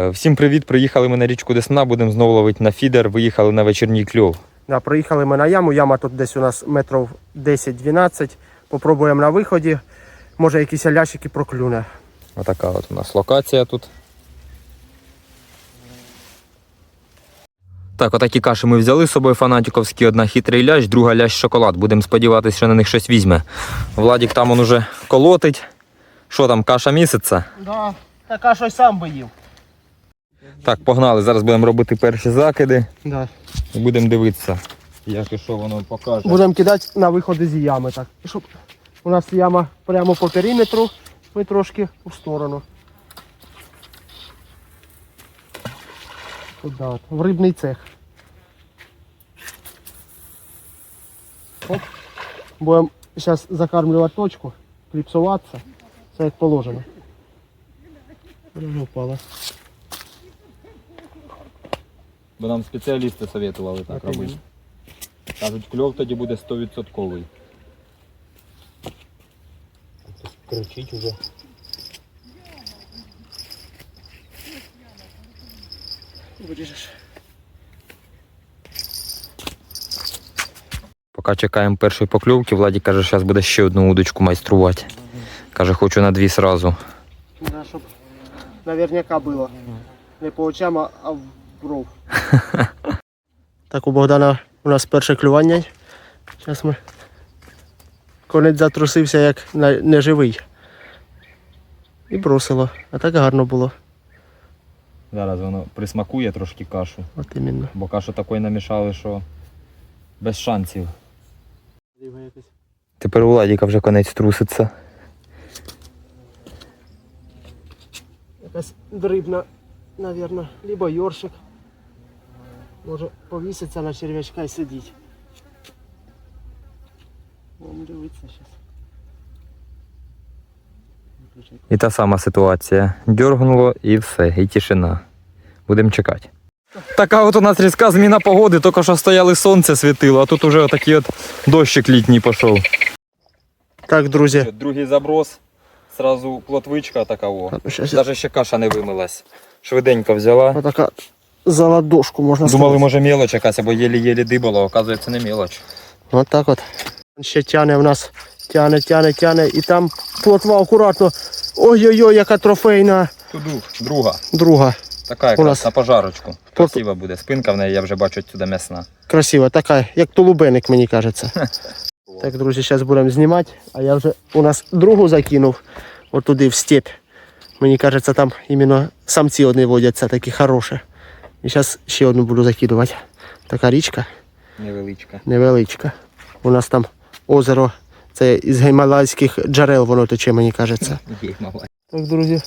Е, Всім привіт! Приїхали ми на річку Десна, будемо знову ловити на фідер. Виїхали на вечірній кльов. Да, приїхали ми на яму. Яма тут десь у нас метрів 10-12. Попробуємо на виході. Може якісь лящики проклюне. Отака от у нас локація тут. Так, отакі каші ми взяли з собою фанатіковські. Одна хитрий лящ, друга лящ шоколад. Будемо сподіватися, що на них щось візьме. Владік там он уже колотить. Що там, каша місяця? Да, така щось сам би їв. Так, погнали. Зараз будемо робити перші закиди Да. і будемо дивитися, як і що воно покаже. Будемо кидати на виходи з ями. Так. Щоб у нас яма прямо по периметру, ми трошки у сторону. Туди, от, в рибний цех. Оп. Будемо зараз закармлювати точку, кліпсуватися. Це як положено. Вже впала. Бо нам спеціалісти советували так робити. Кажуть, кльов тоді буде 100%. Кричить уже. Виріжеш. Поки чекаємо першої покльовки, Владі каже, що зараз буде ще одну удочку майструвати. Каже, хочу на дві сразу. Да, щоб наверняка було. Не по очам, а а в бров. так, у Богдана у нас перше клювання. Зараз ми. Конець затрусився як неживий. І бросило. А так гарно було. Зараз воно присмакує трошки кашу, От іменно. бо кашу такої намішали, що без шансів. Тепер у Владіка вже конець труситься. Якась дрібна, навірно, либо йоршик. Може повіситься на черв'ячка і сидіть. Будемо дивитися зараз. І та сама ситуація. Дьоргнуло і все, і тишина. Будемо чекати. Така от у нас різка зміна погоди, тільки що стояли сонце світило, а тут уже отакий от дощик літній пішов. Так, друзі. Другий заброс, зразу плотвичка така Навіть ще каша не вимилась. Швиденько взяла. Отака за ладошку можна Думали, може мелоч якась, або єлі-єлі дибало, оказується не мелоч. От так от. Ще тяне в нас. Тяне, тяне, тяне. І там плотва акуратно. Ой-ой-ой, яка трофейна Туду, друга. друга. Така якраз нас- на пожарочку. Красива буде. Спинка в неї, я вже бачу сюди м'ясна. Красива, така, як тулубеник, мені кажеться. Так, друзі, зараз будемо знімати. А я вже у нас другу закинув. От туди в степь. Мені кажеться, там іменно самці одні водяться, такі хороші. І зараз ще одну буду закидувати. Така річка. Невеличка. невеличка. У нас там озеро, це із гімалайських джерел воно тече, мені кажеться. Так, друзі,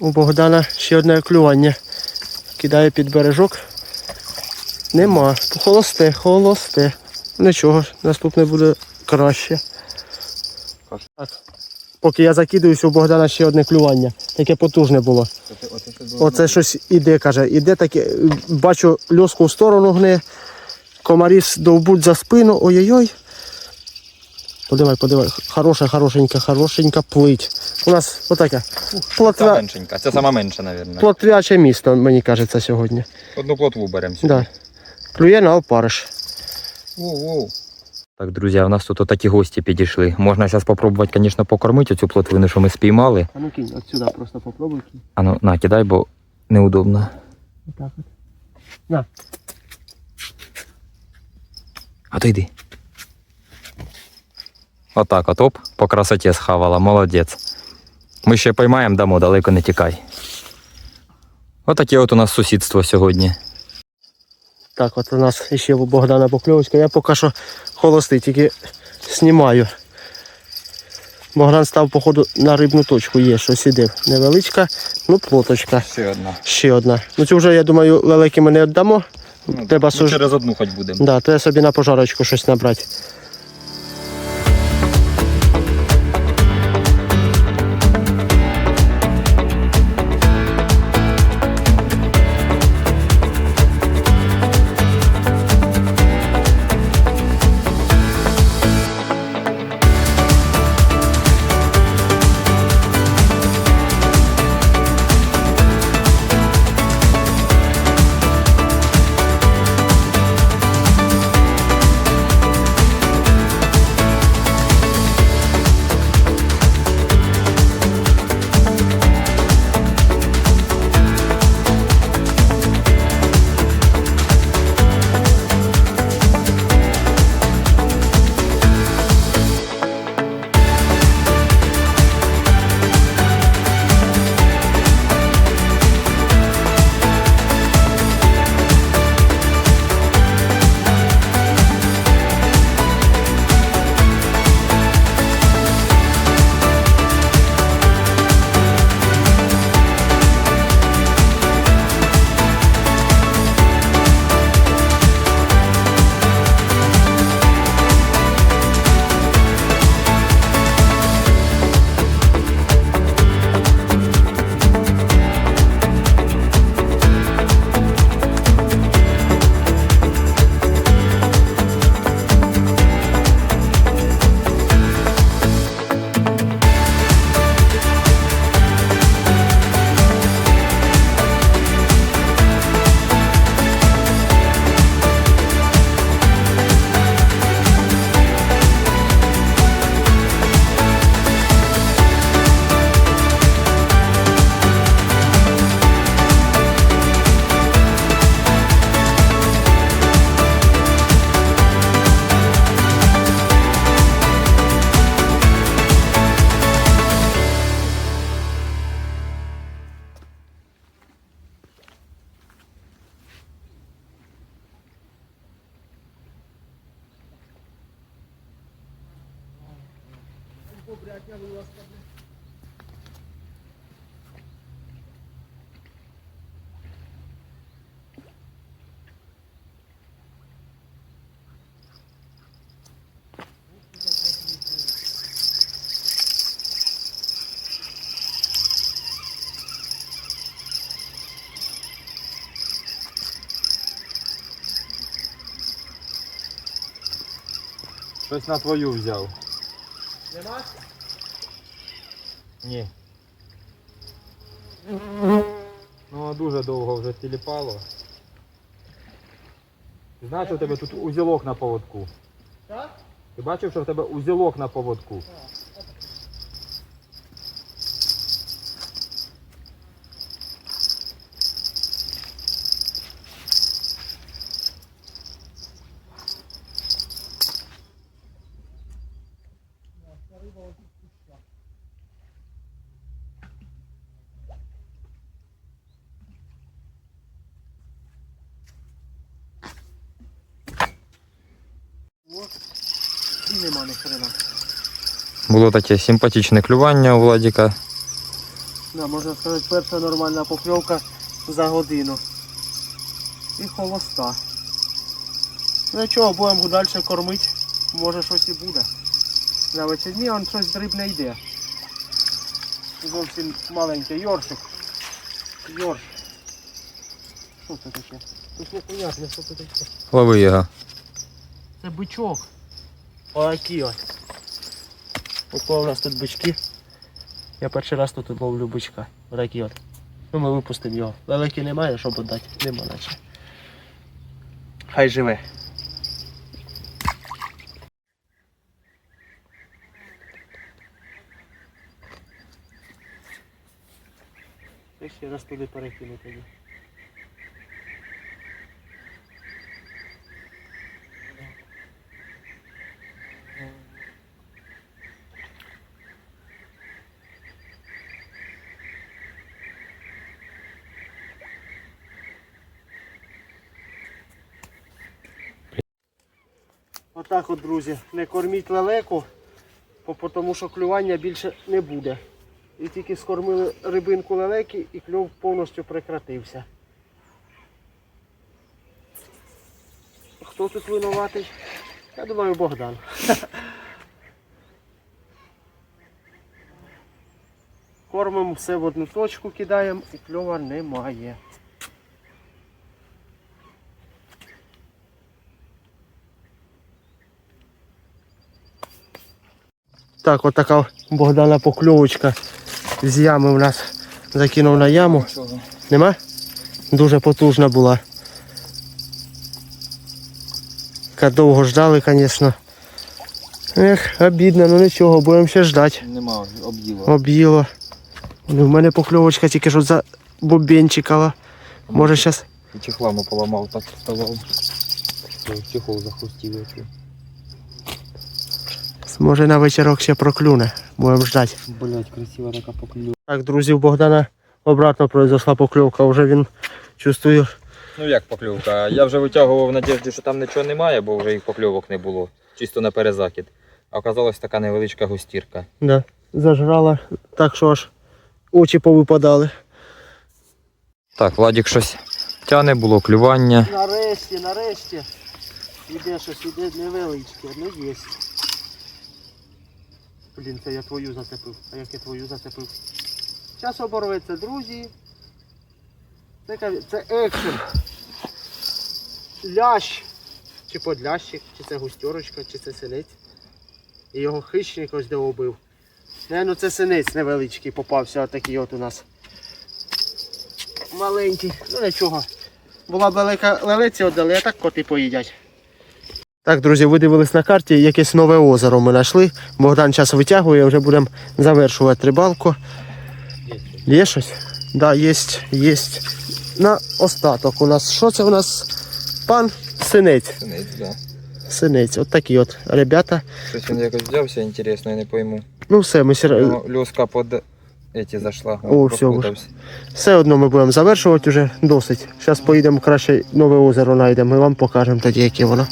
у Богдана ще одне клювання. Кидає під бережок. Нема. Холосте, холосте. Нічого, наступне буде краще. Так. Поки я закидуюсь, у Богдана ще одне клювання. Таке потужне було. Оце щось іде, каже. Іде таке. Бачу, льоску в сторону гне. Комарі довбуть за спину. Ой-ой-ой. Подивай, подивай. Хороша, хорошенька, хорошенька плить. У нас отаке. Це Плотва, меншенька, це сама менша, мабуть. плотвяче місто, мені кажеться, сьогодні. Одну плотву беремо сюди. Да. Клює на опариш. Воу-воу. Так, друзі, у нас тут такі гості підійшли. Можна зараз спробувати, звісно, покормити цю плотвину, що ми спіймали. А ну кинь, от сюди просто попробуй. кинь. А ну, на, кидай, бо неудобно. Отак от. На. А то йди. Отак, от оп, по красоті схавала, молодець. Ми ще поймаємо, дамо, далеко не тікай. Отаке от у нас сусідство сьогодні. Так, от у нас ще у Богдана покльовочка. Я поки що холостий, тільки знімаю. Богдан став, походу, на рибну точку. Є щось іде. Невеличка, ну плоточка. Ще одна. Ще одна. Ну цю вже, я думаю, лелеки ми не віддамо. Треба суж... Ну, через одну хоч будемо. да, то я собі на пожарочку щось набрати. Щось на твою взяв. Нема? Ні. Ну, дуже довго вже тіліпало. Ти знаєш, що в тебе тут узілок на поводку? Так? Ти бачив, що в тебе узілок на поводку? І нема ні хрена. Було таке симпатичне клювання у Владіка. Да, можна сказати, перша нормальна покльовка за годину. І холоста. Ну нічого, будемо далі кормити. Може щось і буде. На вечірні он щось дрібне йде. Зовсім маленький йоршик. Йорш. Що це таке? Тут непонятно, що це таке. Лови його. Це бичок. Отакі от. Ото у нас тут бички. Я перший раз тут ловлю бичка. Отакі от. Ну ми випустимо його. Великий немає, щоб дати. Нема наче. Хай живе. Ще раз туди перекину тоді. Отак от, друзі, не корміть лелеку, тому що клювання більше не буде. І тільки скормили рибинку лелеки і кльов повністю прекратився. Хто тут винуватий? Я думаю, Богдан. Кормимо все в одну точку кидаємо і кльова немає. Так, от така Богдана покльовочка з ями у нас закинув на яму. Нема? Дуже потужна була. Така довго ждали, звісно. Ех, обідно, ну нічого, будемо ще ждати. Нема, об'їло. Об'їло. Ну, в мене покльовочка тільки що за бубенчикала. Може зараз. І чехламу поламав, так вставав. Чехол захрустів. Може на вечірок ще проклюне. Будемо ждати. Блять, красива така поклюва. Так, друзі, у Богдана обратно произошла покльовка. Вже він чувствую. Ну як покльовка? Я вже витягував в надіжді, що там нічого немає, бо вже їх покльовок не було. Чисто на перезакид. А оказалась така невеличка густірка. Да, зажрала так, що аж очі повипадали. Так, Владік щось тяне, було клювання. Нарешті, нарешті. Іде щось, іде невеличке, ну є. Блін, це я твою зацепив. А як я твою зацепив? Зараз оборветься, друзі. Це, це екшен. Лящ. Чи подлящик, чи це густерочка, чи це синець. І його хищник ось де убив. Не, ну це синець невеличкий попався, отакий от у нас. Маленький, ну нічого. Була б велика лелеця віддали, а так коти поїдять. Так, друзі, ви дивились на карті, якесь нове озеро ми знайшли. Богдан час витягує, вже будемо завершувати рибалку. Є щось? Так, да, є, є. На остаток у нас. Що це у нас? Пан Синець. Синець, да. Синець. От такі от ребята. Щось він якось взявся, інтересно, я не пойму. Ну все, ми сіра... Льоска под эти зайшла. О, всё, розпутався. все одно ми будемо завершувати вже досить. Зараз поїдемо краще нове озеро знайдемо і вам покажемо тоді, яке воно.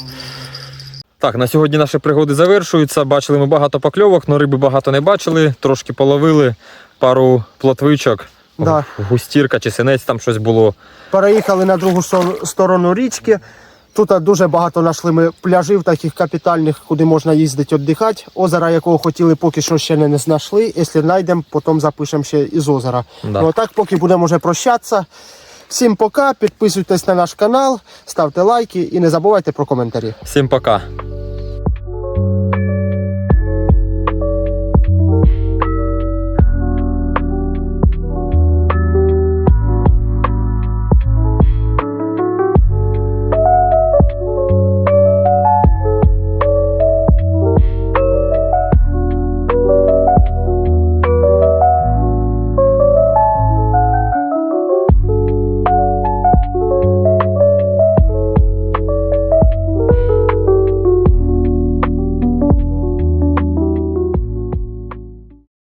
Так, на сьогодні наші пригоди завершуються. Бачили ми багато покльовок, але риби багато не бачили. Трошки половили, пару плотвичок. Да. Густірка чи синець там щось було. Переїхали на другу сторону річки. Тут дуже багато знайшли ми пляжів таких капітальних, куди можна їздити віддихати. Озера, якого хотіли, поки що ще не знайшли. Якщо знайдемо, потім запишемо ще із озера. Да. Ну, так, поки будемо вже прощатися. Всім пока, підписуйтесь на наш канал, ставте лайки і не забувайте про коментарі. Всім пока.